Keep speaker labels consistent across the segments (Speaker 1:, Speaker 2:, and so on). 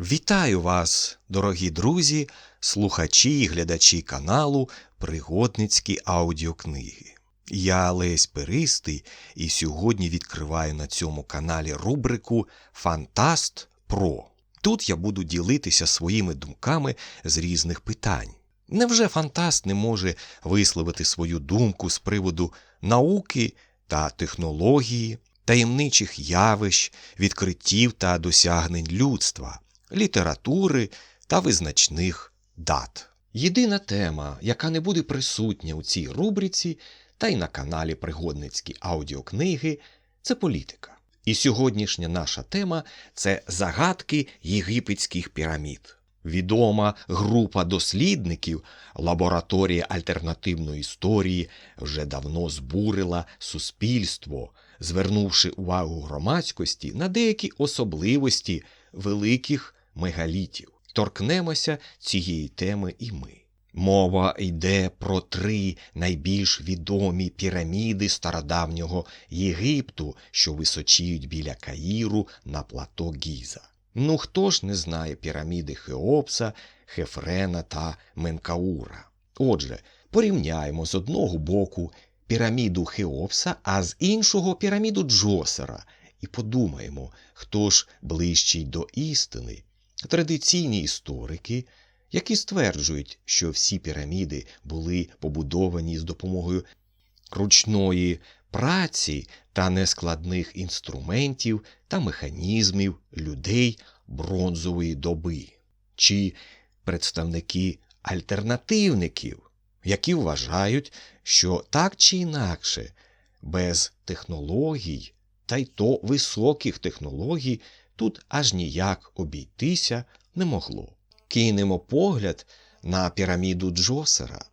Speaker 1: Вітаю вас, дорогі друзі, слухачі і глядачі каналу Пригодницькі аудіокниги. Я Лесь Перистий і сьогодні відкриваю на цьому каналі рубрику Фантаст Про. Тут я буду ділитися своїми думками з різних питань. Невже фантаст не може висловити свою думку з приводу науки та технології, таємничих явищ, відкриттів та досягнень людства, літератури та визначних дат? Єдина тема, яка не буде присутня у цій рубриці та й на каналі Пригодницькі аудіокниги, це політика. І сьогоднішня наша тема це загадки єгипетських пірамід. Відома група дослідників лабораторія альтернативної історії вже давно збурила суспільство, звернувши увагу громадськості на деякі особливості великих мегалітів. Торкнемося цієї теми і ми. Мова йде про три найбільш відомі піраміди стародавнього Єгипту, що височіють біля Каїру на плато Гіза. Ну хто ж не знає піраміди Хеопса, Хефрена та Менкаура? Отже, порівняємо з одного боку піраміду Хеопса, а з іншого піраміду Джосера, і подумаємо, хто ж ближчий до істини. Традиційні історики, які стверджують, що всі піраміди були побудовані з допомогою ручної праці та нескладних інструментів та механізмів людей бронзової доби, чи представники альтернативників, які вважають, що так чи інакше, без технологій, та й то високих технологій, тут аж ніяк обійтися не могло. Кинемо погляд на піраміду Джосера,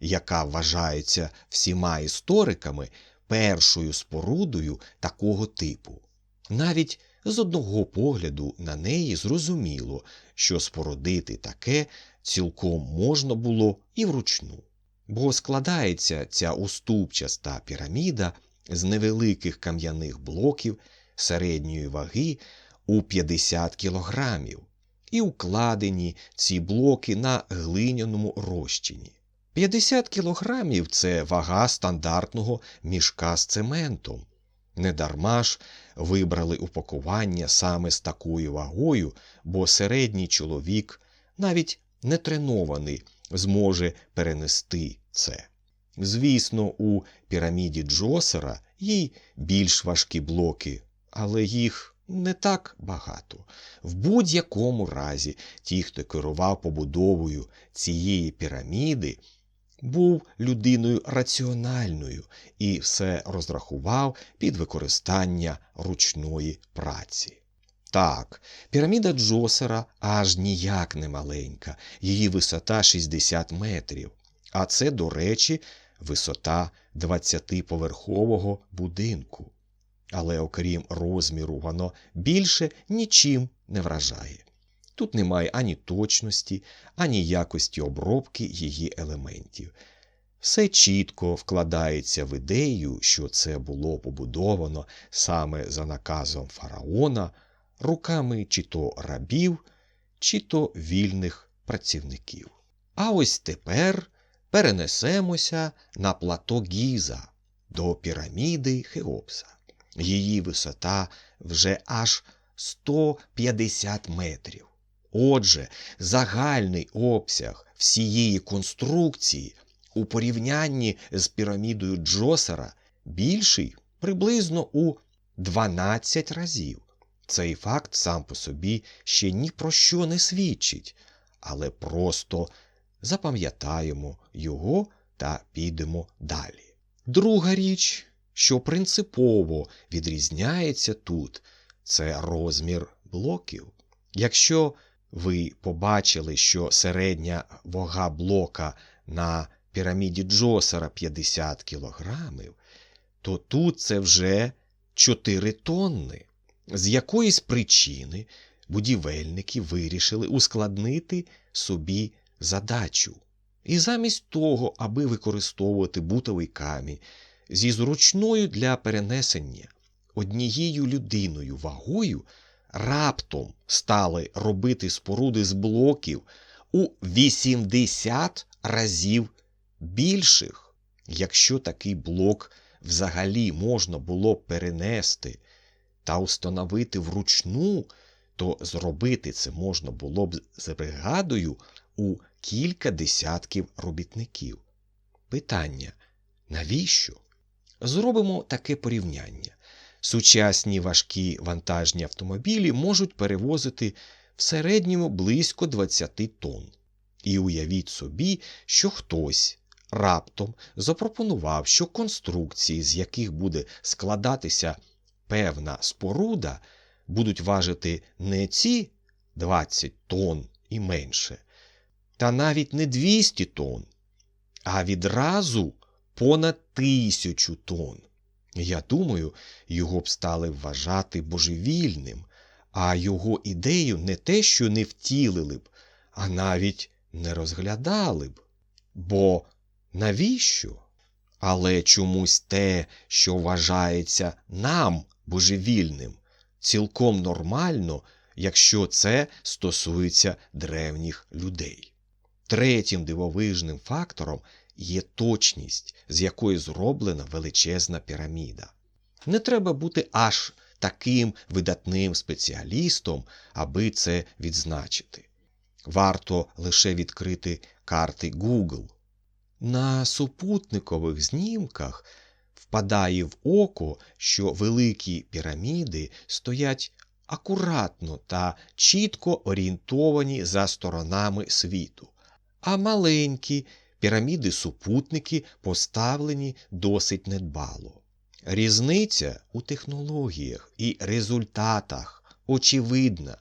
Speaker 1: яка вважається всіма істориками першою спорудою такого типу. Навіть з одного погляду на неї зрозуміло, що спорудити таке цілком можна було і вручну. Бо складається ця уступчаста піраміда з невеликих кам'яних блоків середньої ваги у 50 кілограмів, і укладені ці блоки на глиняному розчині. 50 кілограмів це вага стандартного мішка з цементом. Недарма ж вибрали упакування саме з такою вагою, бо середній чоловік, навіть не тренований, зможе перенести це. Звісно, у піраміді Джосера є більш важкі блоки, але їх не так багато. В будь-якому разі, ті, хто керував побудовою цієї піраміди, був людиною раціональною і все розрахував під використання ручної праці. Так, піраміда Джосера аж ніяк не маленька, її висота 60 метрів, а це, до речі, висота 20-поверхового будинку. Але окрім розміру, воно більше нічим не вражає. Тут немає ані точності, ані якості обробки її елементів. Все чітко вкладається в ідею, що це було побудовано саме за наказом фараона, руками чи то рабів, чи то вільних працівників. А ось тепер перенесемося на плато Гіза до піраміди Хеопса. Її висота вже аж 150 метрів. Отже, загальний обсяг всієї конструкції у порівнянні з пірамідою Джосера більший приблизно у 12 разів. Цей факт сам по собі ще ні про що не свідчить, але просто запам'ятаємо його та підемо далі. Друга річ, що принципово відрізняється тут, це розмір блоків. Якщо ви побачили, що середня вага блока на піраміді Джосера 50 кілограмів, то тут це вже 4 тонни. З якоїсь причини будівельники вирішили ускладнити собі задачу. І замість того, аби використовувати бутовий камінь зі зручною для перенесення однією людиною вагою, раптом стали робити споруди з блоків у 80 разів більших. Якщо такий блок взагалі можна було перенести та установити вручну, то зробити це можна було б з бригадою у кілька десятків робітників. Питання навіщо? Зробимо таке порівняння. Сучасні важкі вантажні автомобілі можуть перевозити в середньому близько 20 тонн. І уявіть собі, що хтось раптом запропонував, що конструкції, з яких буде складатися певна споруда, будуть важити не ці 20 тонн і менше, та навіть не 200 тонн, а відразу понад тисячу тонн. Я думаю, його б стали вважати божевільним, а його ідею не те, що не втілили б, а навіть не розглядали б. Бо навіщо? Але чомусь те, що вважається нам божевільним, цілком нормально, якщо це стосується древніх людей. Третім дивовижним фактором є точність, з якої зроблена величезна піраміда. Не треба бути аж таким видатним спеціалістом, аби це відзначити. Варто лише відкрити карти Google. На супутникових знімках впадає в око, що великі піраміди стоять акуратно та чітко орієнтовані за сторонами світу, а маленькі піраміди-супутники поставлені досить недбало. Різниця у технологіях і результатах очевидна,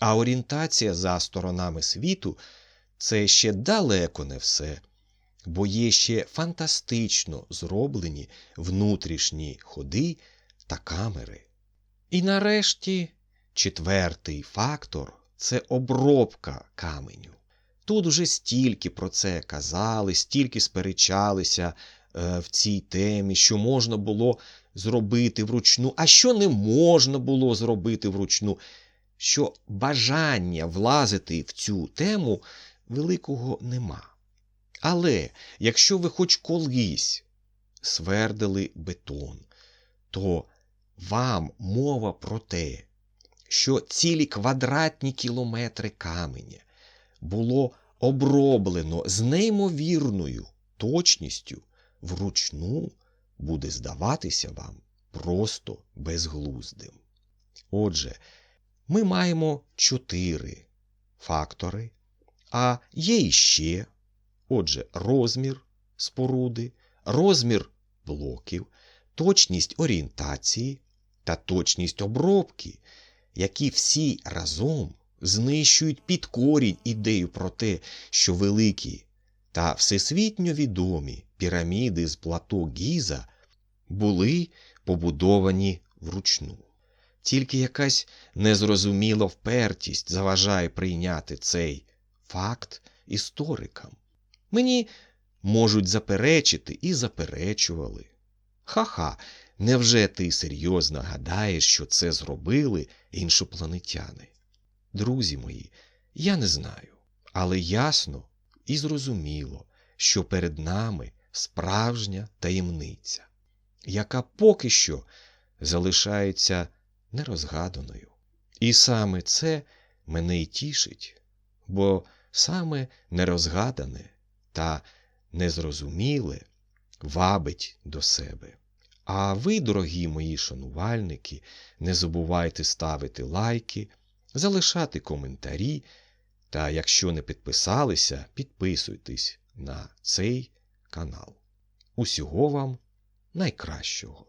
Speaker 1: а орієнтація за сторонами світу це ще далеко не все, бо є ще фантастично зроблені внутрішні ходи та камери. І нарешті четвертий фактор це обробка каменю. Тут вже стільки про це казали, стільки сперечалися е, в цій темі, що можна було зробити вручну, а що не можна було зробити вручну, що бажання влазити в цю тему великого нема. Але якщо ви хоч колись свердили бетон, то вам мова про те, що цілі квадратні кілометри каменя було оброблено з неймовірною точністю вручну буде здаватися вам просто безглуздим. Отже, ми маємо чотири фактори, а є іще, отже, розмір споруди, розмір блоків, точність орієнтації та точність обробки, які всі разом знищують під корінь ідею про те, що великі та всесвітньо відомі піраміди з плато Гіза були побудовані вручну. Тільки якась незрозуміла впертість заважає прийняти цей факт історикам. Мені можуть заперечити і заперечували. Ха-ха, невже ти серйозно гадаєш, що це зробили іншопланетяни? Друзі мої, я не знаю, але ясно і зрозуміло, що перед нами справжня таємниця, яка поки що залишається нерозгаданою. І саме це мене й тішить, бо саме нерозгадане та незрозуміле вабить до себе. А ви, дорогі мої шанувальники, не забувайте ставити лайки, залишати коментарі. Та якщо не підписалися, підписуйтесь на цей канал. Усього вам найкращого!